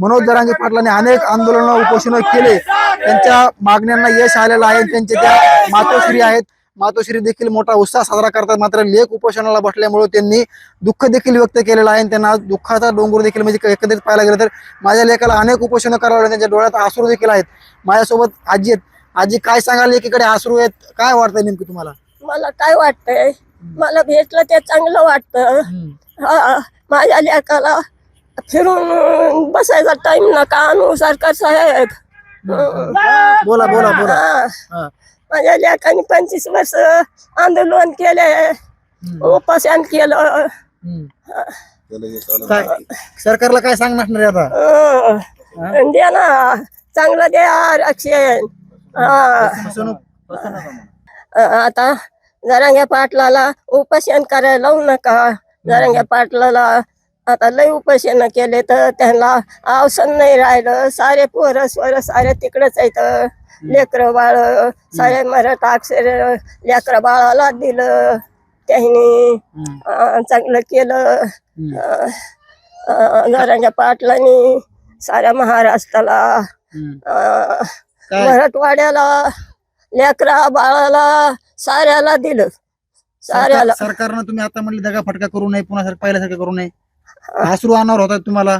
मनोज जरांगे पाटलांनी अनेक आंदोलन उपोषण केले. त्यांच्या मागण्यांना यश आलेलं आहे. त्यांचे त्या मातोश्री आहेत मातोश्री देखील मोठा उत्साह साजरा करतात. मात्र लेख उपोषणाला बसल्यामुळे त्यांनी दुःख देखील व्यक्त केलेलं आहे. त्यांना आज दुःखाचा डोंगर देखील म्हणजे एकंदरीत पाहायला गेलं तर माझ्या लेखाला अनेक उपोषणं करावं लागले. त्यांच्या डोळ्यात आसरू देखील आहेत. माझ्यासोबत आजी आहेत. आजी काय सांगाल? एकीकडे आसरू आहेत. काय वाटतंय नेमकं तुम्हाला? मला काय वाटतंय? मला भेटलं ते चांगलं वाटतं. हा माझ्या लेकाला फिरून बसायचा टाइम नका. आणू सरकार साहेब. बोला बोला बोला. हा. माझ्या लेकाने पंचवीस वर्ष आंदोलन केले. उपोषण केलं. हम्म. काय सरकारला काय सांगणार नाही आता. द्या ना. चांगलं द्या आरक्षण. हा. फसवणूक आता जरांग्या पाटलाला उपोषण करायला लावू नका. जरांग्या पाटलाला आता लय उपोषण केले तर त्यांना अवसर नाही राहिलं. सारे पोरं स्वर सारे तिकडेच आहेत. लेकर बाळ सारे मराठा अक्षर लेकर बाळाला दिलं. त्यांनी अं, चांगलं केलं. जरांग्या पाटलांनी साऱ्या महाराष्ट्राला अं, काय? मराठवाड्याला लेकरा बाळाला साऱ्याला दिलं. साऱ्याला. सरकार- सरकारनं तुम्ही आता म्हणले दगा फटका करू नये पुन्हा सारखं पहिल्यासारखं करू नये. आसरू आणणार होता तुम्हाला?